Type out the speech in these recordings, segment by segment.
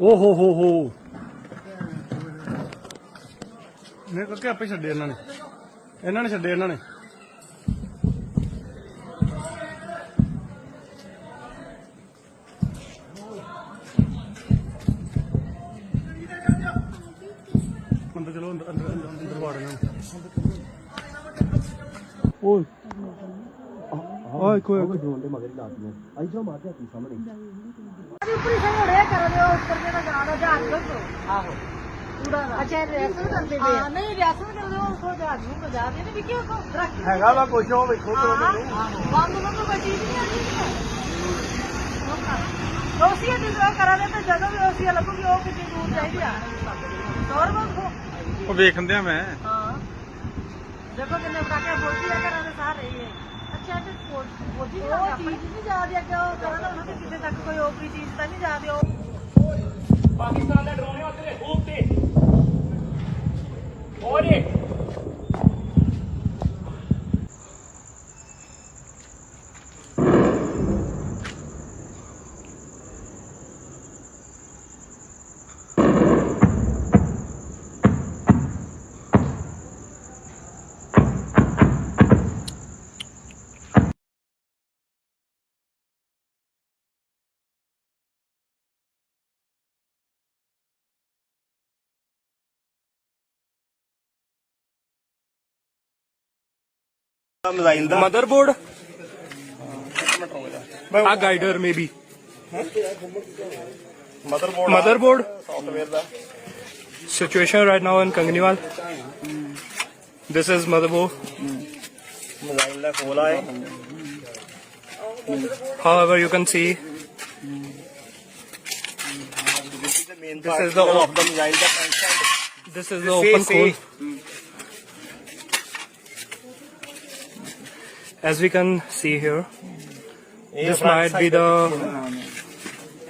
ਓ ਹੋ ਹੋ ਹੋ। ਨੇ ਕੱਕੇ ਆਪੇ ਛੱਡੇ ਇਹਨਾਂ ਨੇ। ਇਹਨਾਂ ਨੇ ਛੱਡੇ ਇਹਨਾਂ ਨੇ। ਅੰਦਰ ਚਲੋ ਅੰਦਰ ਅੰਦਰ ਅੰਦਰ ਅੰਦਰ ਵਾੜ ਇਹਨਾਂ ਨੂੰ ਓਏ। ਓਏ ਕੋਈ ਡਰੋਨ ਦੇ ਮਗਰ ਲਾ ਦਿਓ। ਆਈ ਜੋ ਮਾਰ ਜਾਂਦੀ ਸਾਹਮਣੇ। ਉੱਪਰ ਹੀ ਹੋੜੇ ਕਰ ਦਿਓ ਉੱਪਰ ਜਿਹੜਾ ਜਾਣਾ ਜਹਾਜ਼ ਲੱਗੋ ਆਹੋ। ਪੂਰਾ ਅੱਛਾ ਰਿਆਸਤ ਕਰਦੇ ਪਏ ਹਾਂ ਨਹੀਂ ਰਿਆਸਤ ਕਰਦੇ ਉਹ ਸੋ ਜਹਾਜ਼ ਨੂੰ ਪਜਾ ਦੇ ਵੀ ਕਿਉਂ ਕੋ ਰੱਖ ਹੈਗਾ ਵਾ ਕੁਛ ਉਹ ਵੇਖੋ ਆਹੋ ਬੰਦ ਨੂੰ ਕੋਈ ਚੀਜ਼ ਨਹੀਂ ਆਣੀ ਰੋਸੀਆ ਦੀ ਦੁਆ ਕਰਾਂਗੇ ਤੇ ਜਦੋਂ ਵੀ ਰੋਸੀਆ ਲੱਗੂਗੀ ਉਹ ਕਿਤੇ ਦੂਰ ਚਾਹੀਦੀ ਆ ਸੌਰ ਬੰਦ ਉਹ ਵੇਖਣ ਦਿਆ ਮੈਂ। ਹਾਂ। ਦੇਖੋ ਕਿੰਨੇ ਪਟਾਕੇ ਫੋੜਦੀ ਆ ਦੇ ਸਾਰੇ ਹੀ। ਅੱਛਾ ਤੇ ਫੋੜਦੀ ਨਹੀਂ ਉਹ ਚੀਜ਼ ਨਹੀਂ ਜਾ ਰਹੀ ਅੱਗੇ ਉਹ ਕਰਾਂ ਉਹਨਾਂ ਦੇ ਕਿਤੇ ਤੱਕ ਕੋਈ ਓਪਰੀ ਚੀਜ਼ ਤਾਂ ਨਹੀਂ ਜਾ ਰਹੀ ਉਹ। ਪਾਕਿਸਤਾਨ ਦਾ ਡਰੋਨ ਹੈ ਉੱਥੇ ਖੂਬ ਤੇ। ਓਏ ਮੋਬਾਈਲ ਦਾ ਮਦਰਬੋਰਡ ਆ guider maybe motherboard motherboard software the situation right now in Kangniwal. This is motherboard. Mobile ਦਾ ਖੋਲਾ ਹੈ However, you can see this is the main This part is the- of the mobile the consent this is the open see. As we can see here, this might be the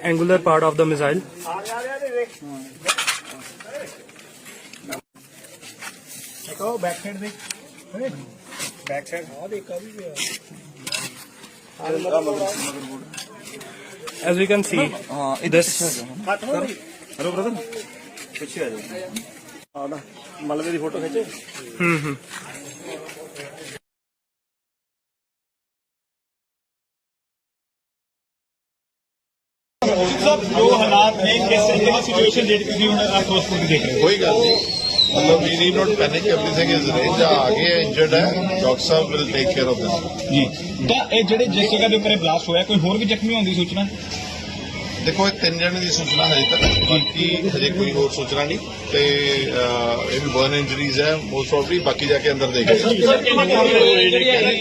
angular part of the missile. ਆ ਜਾ ਰਿਹਾ ਦੇ ਦੇਖ ਦੇਖੋ back side ਦੇ back side ਆ ਦੇਖਾ ਵੀ ਗਿਆ As we can see, this ਹੱਥ ਹੋ ਹੈਲੋ ਬ੍ਰਦਰ ਪਿੱਛੇ ਆ ਜਾਓ ਆ ਨਾ ਮਲਬੇ ਦੀ ਫੋਟੋ ਖਿੱਚੇ hmm, hmm. ਸਭ ਜੋ ਹਾਲਾਤ ਨੇ ਕਿਸ ਕਿਹੜੀ ਸਿਚੁਏਸ਼ਨ ਜਿਹੜੀ ਤੁਸੀਂ ਹੁਣ ਫਿਰੋਜ਼ਪੁਰ ਦੀ ਦੇਖ ਰਹੇ ਹੋ? ਕੋਈ ਗੱਲ ਨਹੀਂ। ਮਤਲਬ we need not panic everything is arrange ਆ ਗਏ ਇੰਜਰਡ ਹੈ। Doctor sahib will take care of this ਜੀ। ਤਾਂ ਇਹ ਜਿਹੜੇ ਜਿਸ ਜਗ੍ਹਾ ਦੇ ਉੱਪਰ ਇਹ ਬਲਾਸਟ ਹੋਇਆ ਕੋਈ ਹੋਰ ਵੀ ਜ਼ਖਮੀ ਹੋਣ ਦੀ ਸੂਚਨਾ? ਦੇਖੋ ਇਹ ਤਿੰਨ ਜਣੇ ਦੀ ਸੂਚਨਾ ਹਜੇ ਤੱਕ ਬਾਕੀ ਹਜੇ ਕੋਈ ਹੋਰ ਸੂਚਨਾ ਨਹੀਂ। ਤੇ ਇਹ ਵੀ ਬਰਨ ਇੰਜਰੀਜ਼ ਹੈ ਮੋਸਟ ਪ੍ਰੋਬਬਲੀ ਬਾਕੀ ਜਾ ਕੇ ਅੰਦਰ ਦੇਖਾਂਗੇ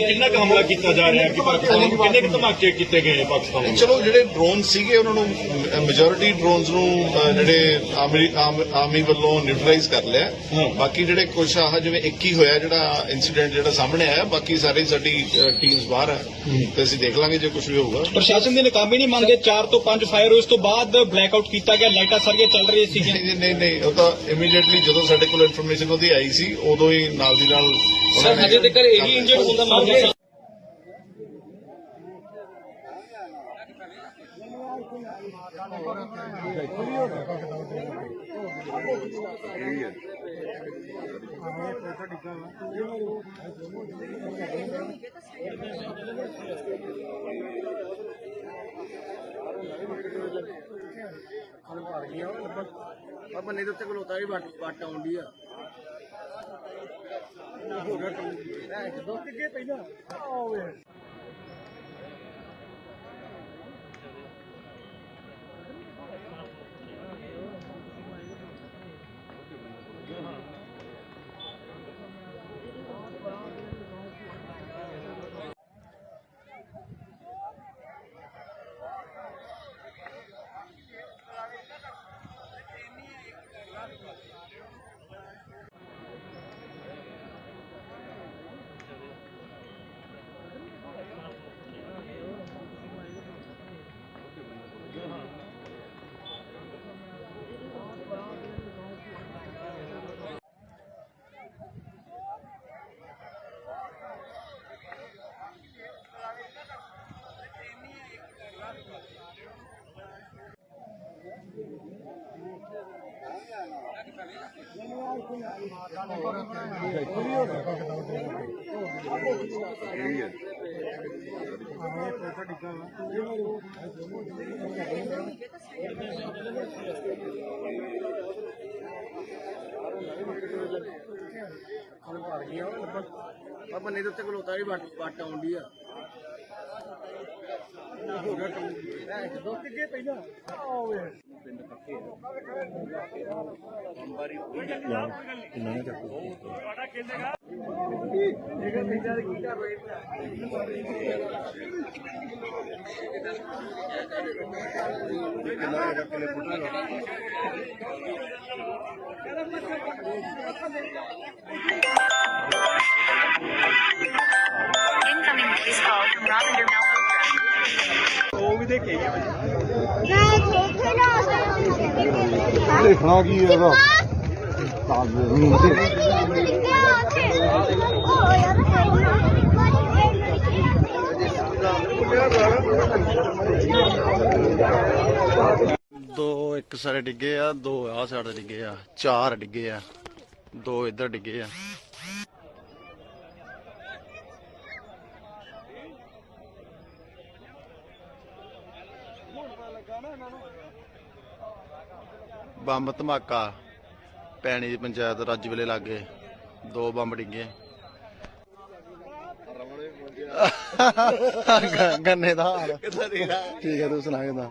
ਕਿੰਨਾ ਕੁ ਹਮਲਾ ਕੀਤਾ ਜਾ ਰਿਹਾ ਕਿ ਪਾਕਿਸਤਾਨ ਨੂੰ ਕਿੰਨੇ ਕੁ ਧਮਾਕੇ ਕੀਤੇ ਗਏ ਪਾਕਿਸਤਾਨ? ਚਲੋ ਜਿਹੜੇ ਡਰੋਨ ਸੀਗੇ ਉਹਨਾਂ ਨੂੰ ਮੈਜੋਰਿਟੀ ਡਰੋਨਸ ਨੂੰ ਜਿਹੜੇ ਆਰਮੀ ਵੱਲੋਂ ਨਿਊਟਰਲਾਈਜ਼ ਕਰ ਲਿਆ। ਬਾਕੀ ਜਿਹੜੇ ਕੁਝ ਆਹ ਜਿਵੇਂ ਇੱਕ ਹੀ ਹੋਇਆ ਜਿਹੜਾ ਇਨਸੀਡੈਂਟ ਜਿਹੜਾ ਸਾਹਮਣੇ ਆਇਆ ਬਾਕੀ ਸਾਰੇ ਸਾਡੀ ਟੀਮਸ ਬਾਹਰ ਹੈ। ਤੇ ਅਸੀਂ ਦੇਖ ਲਾਂਗੇ ਜੇ ਕੁਝ ਵੀ ਹੋਊਗਾ। ਪ੍ਰਸ਼ਾਸਨ ਦੀ ਨਾਕਾਮੀ ਨਹੀਂ ਮੰਨਦੇ 4 ਤੋਂ 5 ਫਾਇਰ ਉਸ ਤੋਂ ਬਾਅਦ ਬਲੈਕ ਆਊਟ ਕੀਤਾ ਗਿਆ ਲਾਈਟਾਂ ਸਾਰੀਆਂ ਚੱਲ ਰਹੀਆਂ ਨਹੀਂ ਨਹੀਂ ਨਹੀਂ ਉਹ ਤਾਂ ਇਮੀਡੀਏਟਲੀ ਜਦੋਂ ਸਾਡੇ ਕੋਲ ਇਨਫੋਰਮੇਸ਼ਨ ਉਹਦੀ ਆਈ ਸੀ ਉਦੋਂ ਹੀ ਨਾਲ ਦੀ ਨਾਲ ਨੇ ਹਜੇ ਤੱਕ ਇਹੀ ਇੰਜਰਡ ਹੁੰਦਾ ਮਾਮਲਾ ਅੱਖਾਂ ਭਰ ਗਈਆਂ ਉਹ ਲੱਭਣ ਆ ਬੰਨੇ ਦੇ ਉੱਤੇ ਖਲੋਤਾ ਵੀ ਵੱਟ ਵੱਟ ਆਉਂਦੀ ਆ। ਹੋ ਗਿਆ ਕੰਮ। ਇਹ ਦੋਸਤ ਕੇ ਪਹਿਲਾਂ। ਆਵੇ ਬੰਨੇ ਦੇ ਉੱਤੇ ਖਲੋਤਾ ਜੀ ਵੱਟ ਵੱਟ ਆਉਂਦੀ ਆ। ਪਿੰਡ ਪੱਕੇ ਅੰਬਾਰੀ ਯਾਰ ਕਿੰਨਾ ਨਾ ਚੱਕੋ ਤੁਹਾਡਾ ਕਿੰਨੇਗਾ ਜਿਹੜਾ ਪਿੰਡਾ ਦੇ ਕੀ ਕਰ ਰਹੇ ਨੇ ਕਿੰਨਾ ਹੈਗਾ ਕਿਲੇ ਫੁੱਟਾ ਕਹਿੰਦਾ ਮੱਛਾ ਪੱਕਾ ਇਨਕਮਿੰਗ Malhotra. ਦੇਖਣਾ ਕੀ ਹੈਗਾ ਦੋ ਇੱਕ ਸਾਰੇ ਡਿੱਗੇ ਆ ਦੋ ਆ ਸਾਡੇ ਡਿੱਗੇ ਆ ਚਾਰ ਡਿੱਗੇ ਆ ਦੋ ਇੱਧਰ ਡਿੱਗੇ ਆ ਬੰਬ ਧਮਾਕਾ ਪੈਣੀ ਦੀ ਪੰਚਾਇਤ ਰੱਜ ਵੇਲੇ ਲੱਗੇ, ਦੋ ਬੰਬ ਡਿੱਗੇ। ਗੰਨੇ ਦਾ ਹਾਲ। ਠੀਕ ਹੈ, ਤੂੰ ਸੁਣਾ ਕਿਦਾਂ?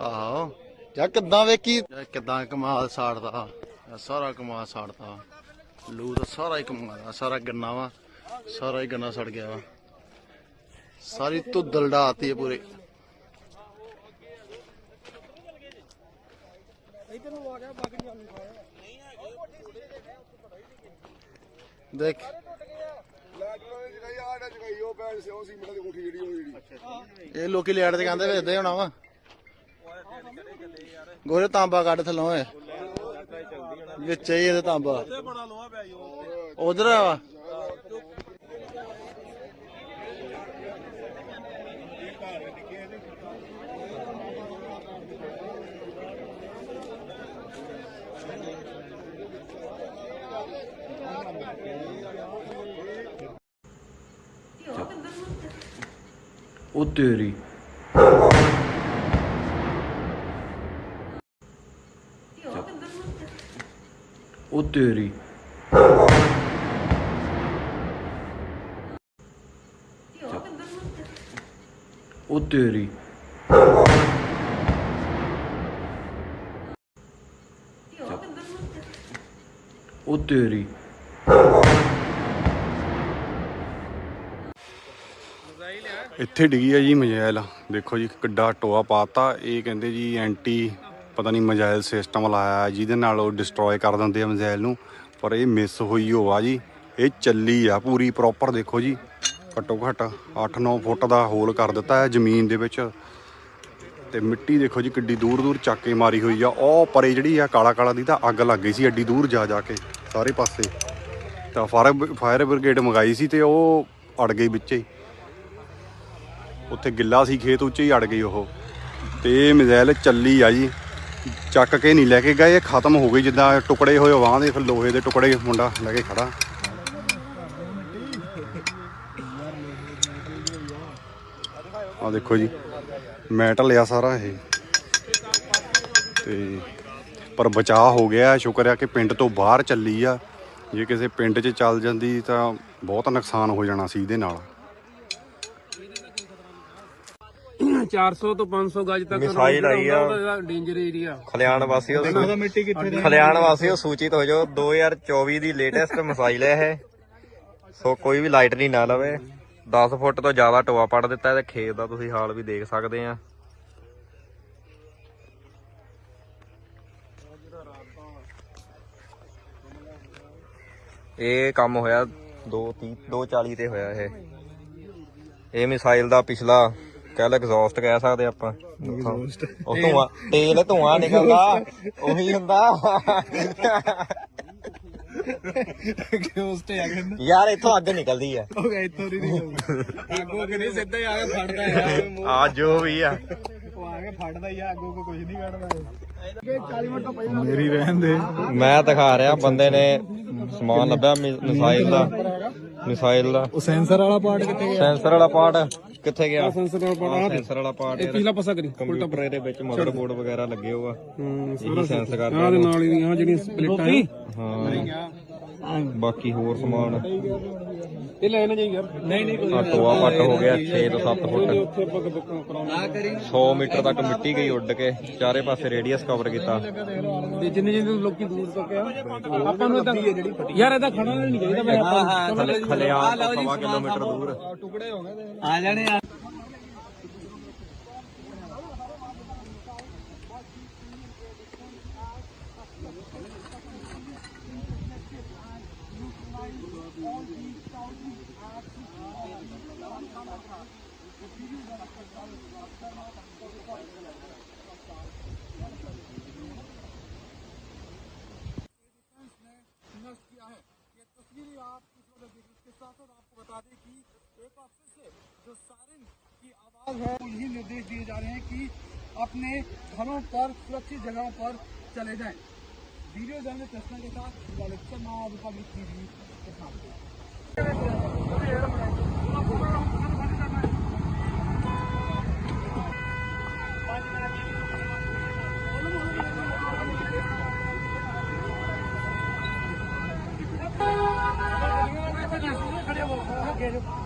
ਆਹੋ। ਯਾ ਕਿਦਾਂ ਵੇਖੀ? ਯਾਰ ਕਿਦਾਂ ਕਮਾਲ ਸਾੜਦਾ। ਸਾਰਾ ਕਮਾਲ ਸਾੜਦਾ। ਲੂ ਤਾਂ ਸਾਰਾ ਹੀ ਕਮਾਲ ਸਾਰਾ ਗੰਨਾ ਵਾ, ਸਾਰਾ ਹੀ ਗੰਨਾ ਸੜ ਗਿਆ ਵਾ। ਸਾਰੀ ਧੁੱਦਲ ਡਾਤੀ ਹੈ ਦੇਖ। ਇਹ ਲੋਕੀ ਲੈਟ ਤੇ ਕਹਿੰਦੇ ਵੇਚਦੇ ਹੋਣਾ ਵਾ। ਗੋਰੇ ਤਾਂਬਾ ਕੱਢ ਥੱਲੋਂ ਏ ਵਿੱਚ ਹੀ ਇਹਦੇ ਤਾਂਬਾ। ਉਧਰ ਆ ਵਾ। ਉਹ ਤੇਰੀ ਉਹ ਤੇਰੀ ਉਹ ਤੇਰੀ ਉਹ ਤੇਰੀ ਇੱਥੇ ਡਿੱਗੀ ਆ ਜੀ ਮਜਾਇਲ। ਦੇਖੋ ਜੀ ਕਿੱਡਾ ਟੋਆ ਪਾਤਾ। ਇਹ ਕਹਿੰਦੇ ਜੀ ਐਂਟੀ ਪਤਾ ਨਹੀਂ ਮਜਾਇਲ ਸਿਸਟਮ ਲਾਇਆ, ਜਿਹਦੇ ਨਾਲ ਉਹ ਡਿਸਟਰੋਏ ਕਰ ਦਿੰਦੇ ਆ ਮਜਾਇਲ ਨੂੰ। ਪਰ ਇਹ ਮਿਸ ਹੋਈ ਹੋ ਆ ਜੀ। ਇਹ ਚੱਲੀ ਆ ਪੂਰੀ ਪ੍ਰੋਪਰ ਦੇਖੋ ਜੀ। ਘੱਟੋ ਘੱਟ 8-9 ਫੁੱਟ ਦਾ ਹੋਲ ਕਰ ਦਿੱਤਾ ਹੈ ਜ਼ਮੀਨ ਦੇ ਵਿੱਚ। ਤੇ ਮਿੱਟੀ ਦੇਖੋ ਜੀ ਕਿੱਡੀ ਦੂਰ ਦੂਰ ਚੱਕ ਕੇ ਮਾਰੀ ਹੋਈ ਆ। ਉਹ ਪਰੇ ਜਿਹੜੀ ਆ ਕਾਲਾ ਕਾਲਾ ਦੀ ਤਾਂ ਅੱਗ ਲੱਗ ਗਈ ਸੀ, ਐਡੀ ਦੂਰ ਜਾ ਜਾ ਕੇ ਸਾਰੇ ਪਾਸੇ। ਤਾਂ ਫਾਇਰ ਫਾਇਰ ਬ੍ਰਿਗੇਡ ਮੰਗਾਈ ਸੀ ਤੇ ਉਹ ਅੜ ਗਈ ਵਿੱਚੇ। ਹੀ ਉੱਥੇ ਗਿੱਲਾ ਸੀ, ਖੇਤ ਉੱਚੇ ਹੀ ਅੜ ਗਈ ਉਹ। ਤੇ ਇਹ ਮਿਜ਼ਾਈਲ ਚੱਲੀ ਆ ਜੀ। ਚੱਕ ਕੇ ਨਹੀਂ ਲੈ ਕੇ ਗਏ, ਇਹ ਖਤਮ ਹੋ ਗਈ, ਜਿੱਦਾਂ ਟੁਕੜੇ ਹੋਏ ਵਾਹ ਦੇ, ਫਿਰ ਲੋਹੇ ਦੇ ਟੁਕੜੇ ਮੁੰਡਾ ਲੈ ਕੇ ਖੜਾ। ਆ ਦੇਖੋ ਜੀ, ਮੈਟਲ ਆ ਸਾਰਾ ਇਹ। ਤੇ ਪਰ ਬਚਾਅ ਹੋ ਗਿਆ, ਸ਼ੁਕਰ ਆ ਕਿ ਪਿੰਡ ਤੋਂ ਬਾਹਰ ਚੱਲੀ ਆ। ਜੇ ਕਿਸੇ ਪਿੰਡ 'ਚ ਚੱਲ ਜਾਂਦੀ ਤਾਂ ਬਹੁਤ ਨੁਕਸਾਨ ਹੋ ਜਾਣਾ ਸੀ ਇਹਦੇ ਨਾਲ। 400 ਤੋਂ 500 ਗਜ ਤੱਕ ਮਿਸਾਈਲ ਆਈ ਆ। ਡੇਂਜਰ ਏਰੀਆ ਖਲਿਆਣ ਵਾਸੀਓ ਖਲਿਆਣ ਵਾਸੀਓ ਸੂਚਿਤ ਹੋ ਜਾਓ 2024 ਦੀ ਲੇਟੈਸਟ ਮਿਸਾਈਲ ਹੈ ਇਹ। ਸੋ ਕੋਈ ਵੀ ਲਾਈਟ ਨਹੀਂ ਨਾ ਲਵੇ। 10 ਫੁੱਟ ਤੋਂ ਜ਼ਿਆਦਾ ਟੋਆ ਪੜ ਦਿੱਤਾ ਤੇ ਖੇਤ ਦਾ ਤੁਸੀਂ ਹਾਲ ਵੀ ਦੇਖ ਸਕਦੇ ਆ। ਇਹ ਕੰਮ ਹੋਇਆ 230 240 ਤੇ ਹੋਇਆ ਇਹ। ਇਹ ਮਿਸਾਈਲ ਦਾ ਪਿਛਲਾ ਕਹਿ ਲਓ ਐਗਜ਼ੌਸਟ ਕਹਿ ਸਕਦੇ ਆਪਾਂ। ਉਹ ਧੂਆਂ ਤੇਲ ਧੂਆਂ ਨਿਕਲਦਾ ਉਹੀ ਹੁੰਦਾ। ਯਾਰ ਇੱਥੋਂ ਅੱਗ ਨਿਕਲਦੀ ਆ। ਅੱਗੋਂ ਕਿ ਨਹੀਂ ਸਿੱਧਾ ਹੀ ਆ ਕੇ ਫੜਦਾ ਯਾਰ। ਆ ਜੋ ਵੀ ਆ। ਮੇਰੀ ਰਹਿਣ ਦੇ। ਮੈਂ ਦਿਖਾ ਰਿਹਾ ਬੰਦੇ ਨੇ ਸਮਾਨ ਲੱਭਿਆ ਮਿ- ਮਿਸਾਈਲ ਦਾ। ਮਿਸਾਈਲ ਦਾ। ਉਹ ਸੈਂਸਰ ਵਾਲਾ ਪਾਰਟ ਕਿੱਥੇ ਗਿਆ? ਸੈਂਸਰ ਵਾਲਾ ਪਾਰਟ। ਕਿੱਥੇ ਗਿਆ? ਸੈਂਸਰ ਵਾਲਾ ਪਾਰਟ ਸੈਂਸਰ ਵਾਲਾ ਪਾਰਟ ਇਹ ਪਿਛਲਾ ਪਾਸਾ ਕਰੀ ਕੰਪਿਊਟਰ ਇਹਦੇ ਵਿੱਚ ਮਦਰਬੋਰਡ ਵਗੈਰਾ ਲੱਗੇ ਹੋਗਾ ਹੂੰ ਇਹੀ ਸੈਂਸ ਕਰਦਾ ਆਹ ਦੇ ਨਾਲ ਹੀ ਆ ਜਿਹੜੀਆਂ ਸਪਲਿਟਾਂ ਹਾਂ। ਬਾਕੀ ਹੋਰ ਸਮਾਨ। ਇਹ ਲੈ ਨਾ ਜਾਈ ਯਾਰ। ਨਹੀਂ ਨਹੀਂ ਆ ਟੋਆ ਪੱਟ ਹੋ ਗਿਆ 6 ਤੋਂ 7 ਫੁੱਟ। ਉੱਥੇ ਆਪਾਂ ਕਦੋਂ ਕਰਾਉਣਾ 100 ਮੀਟਰ ਤੱਕ ਮਿੱਟੀ ਗਈ ਉੱਡ ਕੇ ਚਾਰੇ ਪਾਸੇ ਰੇਡੀਅਸ ਕਵਰ ਕੀਤਾ। ਤੇ ਜਿੰਨੇ ਜਿੰਨੇ ਲੋਕੀ ਦੂਰ ਤੱਕ ਆ ਆਪਾਂ ਨੂੰ ਤਾਂ ਯਾਰ ਇਹਦਾ ਖਾਣਾ ਨਹੀਂ ਚਾਹੀਦਾ ਮੈਂ ਆਪਾਂ ਖਲਿਆਲ ਤੋਂ ਸਵਾ ਕਿਲੋਮੀਟਰ ਦੂਰ। ਆ ਜਾਣੇ संघर्ष किया है। ये तस्वीरें आप इस वक्त देख इसके साथ साथ आपको बता दें कि एक बार फिर से जो सारिन की आवाज़ है यही निर्देश दिए जा रहे हैं कि अपने घरों पर, सुरक्षित जगहों पर चले जाए। वीडियो जर्नल प्रश्न के साथ शर्मा रिपब्लिक टीवी के साथ Guerrero.